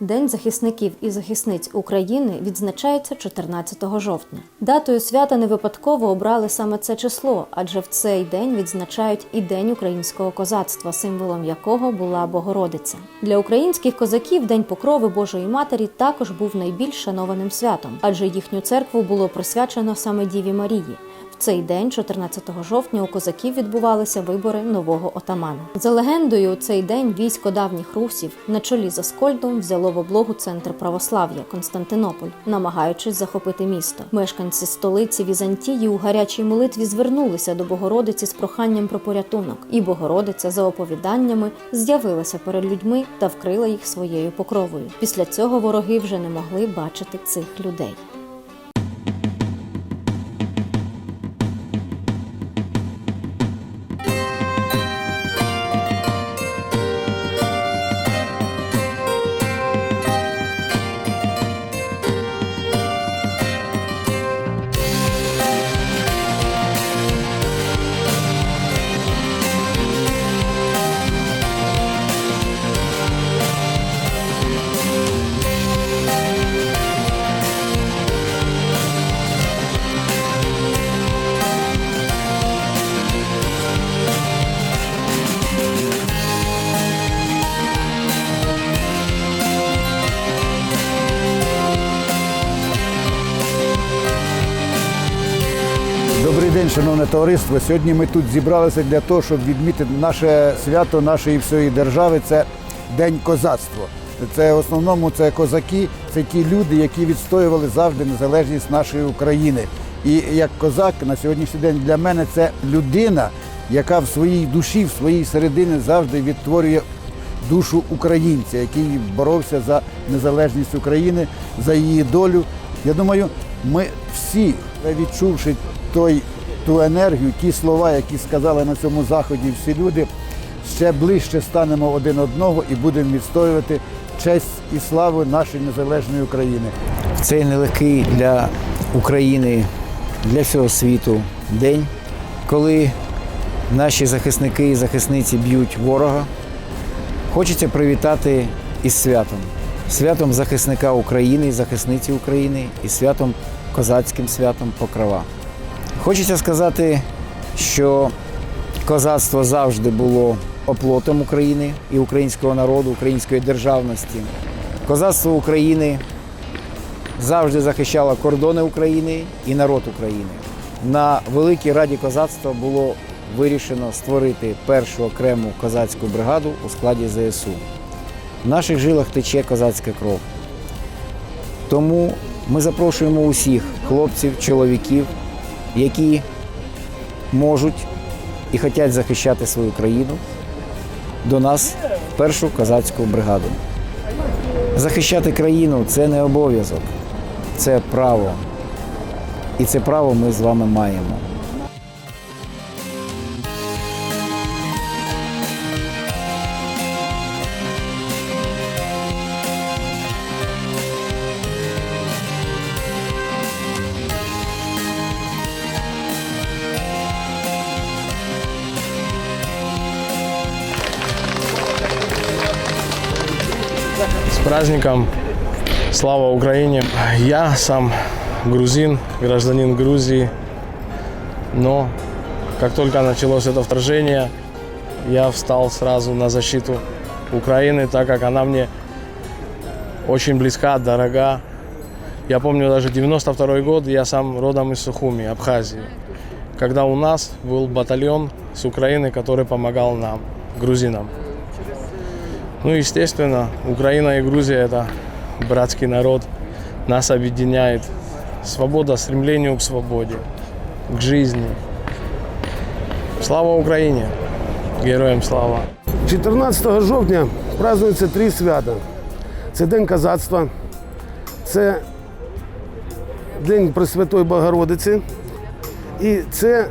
День захисників і захисниць України відзначається 14 жовтня. Датою свята не випадково обрали саме це число, адже в цей день відзначають і День українського козацтва, символом якого була Богородиця. Для українських козаків День Покрови Божої Матері також був найбільш шанованим святом, адже їхню церкву було присвячено саме Діві Марії. Цей день, 14 жовтня, у козаків відбувалися вибори нового отамана. За легендою, у цей день військо давніх русів на чолі з Аскольдом взяло в облогу центр православ'я Константинополь, намагаючись захопити місто. Мешканці столиці Візантії у гарячій молитві звернулися до Богородиці з проханням про порятунок, і Богородиця за оповіданнями з'явилася перед людьми та вкрила їх своєю покровою. Після цього вороги вже не могли бачити цих людей. Шановне товариство. Сьогодні ми тут зібралися для того, щоб відмітити наше свято нашої всієї держави. Це День козацтва. Це в основному це козаки, це ті люди, які відстоювали завжди незалежність нашої України. І як козак на сьогоднішній день для мене це людина, яка в своїй душі, в своїй середині завжди відтворює душу українця, який боровся за незалежність України, за її долю. Я думаю, ми всі, відчувши той, ту енергію, ті слова, які сказали на цьому заході всі люди, ще ближче станемо один одного і будемо відстоювати честь і славу нашої незалежної України. в цей нелегкий для України, для всього світу день, коли наші захисники і захисниці б'ють ворога. Хочеться привітати із святом. Святом захисника України і захисниці України і святом козацьким святом Покрова. Хочеться сказати, що козацтво завжди було оплотом України і українського народу, української державності. Козацтво України завжди захищала кордони України і народ України. На Великій Раді козацтва було вирішено створити першу окрему козацьку бригаду у складі ЗСУ. В наших жилах тече козацька кров. Тому ми запрошуємо усіх хлопців, чоловіків, які можуть і хочуть захищати свою країну, до нас першу козацьку бригаду. Захищати країну це не обов'язок, це право. І це право ми з вами маємо. Праздником! Слава Украине! Я сам грузин, гражданин Грузии, но как только началось это вторжение, я встал сразу на защиту Украины, так как она мне очень близка, дорога. Я помню даже 92 год, я сам родом из Сухуми, Абхазии, когда у нас был батальон с Украины, который помогал нам, грузинам. Ну, естественно, Украина и Грузия – это братский народ. Нас объединяет свобода, стремление к свободе, к жизни. Слава Украине! Героям слава! 14 жовтня празднуються три свята. Це День козацтва, це День Пресвятої Богородиці і це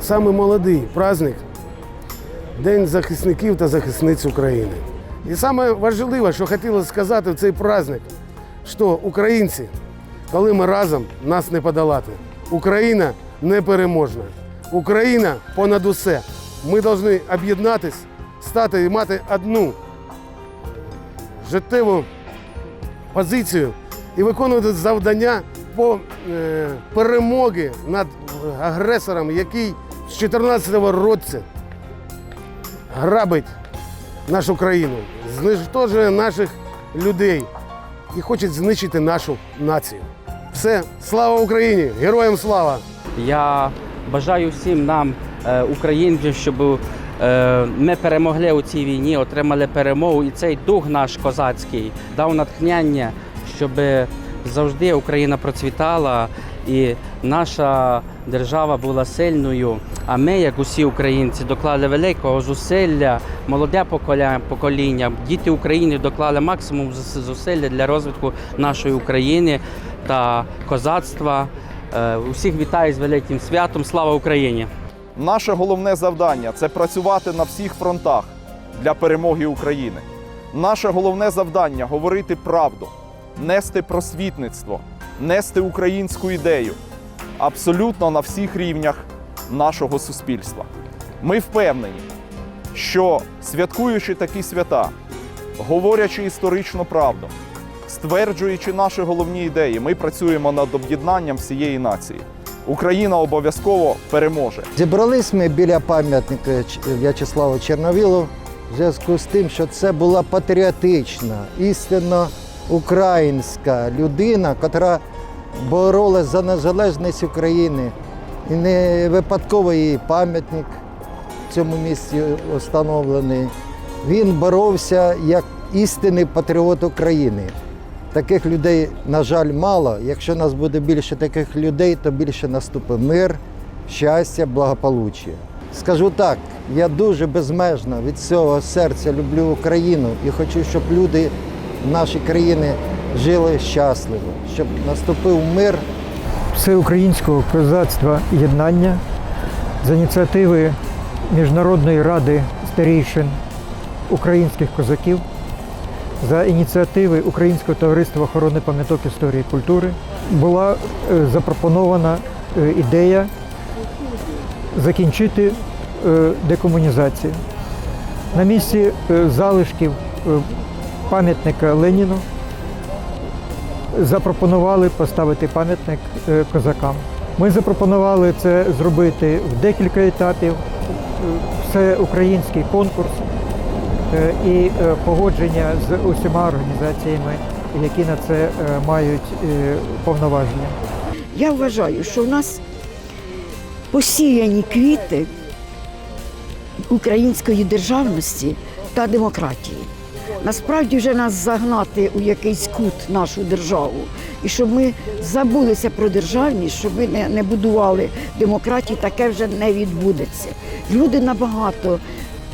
саме молодий праздник День захисників та захисниць України. І саме важливе, що хотілося сказати в цей праздник, що українці, коли ми разом, нас не подолати. Україна непереможна. Україна понад усе. Ми повинні об'єднатись, стати і мати одну життєву позицію і виконувати завдання по е, перемоги над агресором, який з 14-го року грабить нашу країну, знищує наших людей і хоче знищити нашу націю. Все, слава Україні! Героям слава! Я бажаю всім нам, е, українцям, щоб е, ми перемогли у цій війні, отримали перемогу, і цей дух наш козацький дав натхнення, щоб завжди Україна процвітала і наша держава була сильною. А ми, як усі українці, доклали великого зусилля, молоде покоління, діти України доклали максимум зусилля для розвитку нашої України та козацтва. Е, Усіх вітаю з великим святом. Слава Україні! Наше головне завдання це працювати на всіх фронтах для перемоги України. Наше головне завдання говорити правду, нести просвітництво, нести українську ідею абсолютно на всіх рівнях нашого суспільства. Ми впевнені, що святкуючи такі свята, говорячи історичну правду, стверджуючи наші головні ідеї, ми працюємо над об'єднанням всієї нації. Україна обов'язково переможе. Зібрались ми біля пам'ятника В'ячеславу Чорновілу в зв'язку з тим, що це була патріотична, істинно українська людина, яка боролась за незалежність України. І не випадково її пам'ятник в цьому місці встановлений. Він боровся як істинний патріот України. Таких людей, на жаль, мало. Якщо нас буде більше таких людей, то більше наступить мир, щастя, благополуччя. Скажу так, я дуже безмежно від всього серця люблю Україну і хочу, щоб люди в нашій країні жили щасливо, щоб наступив мир. всеукраїнського козацтва єднання з ініціативи Міжнародної ради старійшин українських козаків, за ініціативи Українського товариства охорони пам'яток історії і культури була е, запропонована е, ідея закінчити е, декомунізацію. На місці залишків пам'ятника Леніну запропонували поставити пам'ятник е, козакам. Ми запропонували це зробити в декілька етапів. Е, Всеукраїнський конкурс е, і е, погодження з усіма організаціями, які на це мають повноваження. Я вважаю, що в нас посіяні квіти української державності та демократії. Насправді вже нас загнати у якийсь кут нашу державу, і щоб ми забулися про державність, щоб ми не, не будували демократії, таке вже не відбудеться. Люди набагато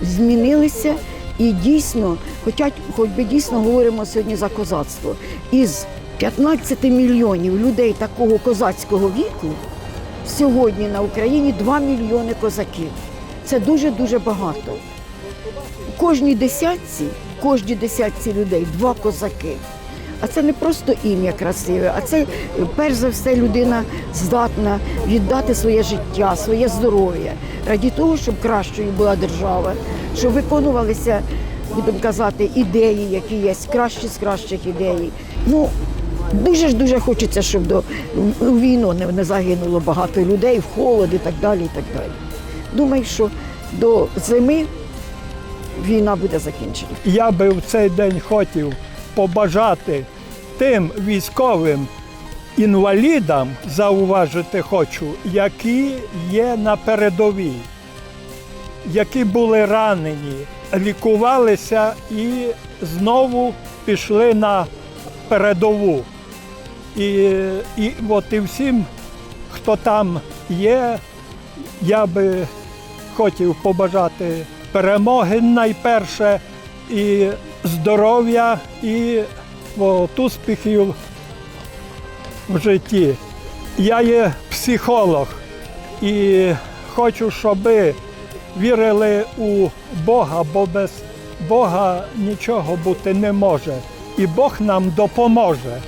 змінилися і дійсно, хоча, хоч би дійсно говоримо сьогодні за козацтво, із 15 мільйонів людей такого козацького віку сьогодні на Україні 2 мільйони козаків. Це дуже-дуже багато. Кожній десятці, кожній десятці людей два козаки. А це не просто ім'я красиве, а це перш за все людина здатна віддати своє життя, своє здоров'я раді того, щоб кращою була держава, щоб виконувалися, будемо казати, ідеї, які є, кращі з кращих ідей. Ну, Дуже ж дуже хочеться, щоб до у війну не, не загинуло багато людей, в холод і так далі. і так далі. Думаю, що до зими війна буде закінчена. Я би в цей день хотів побажати тим військовим інвалідам, зауважити хочу, які є на передовій, які були ранені, лікувалися і знову пішли на передову. І, і от і всім, хто там є, я би хотів побажати перемоги найперше, і здоров'я, і от, успіхів в житті. Я є психолог і хочу, щоб вірили у Бога, бо без Бога нічого бути не може. І Бог нам допоможе.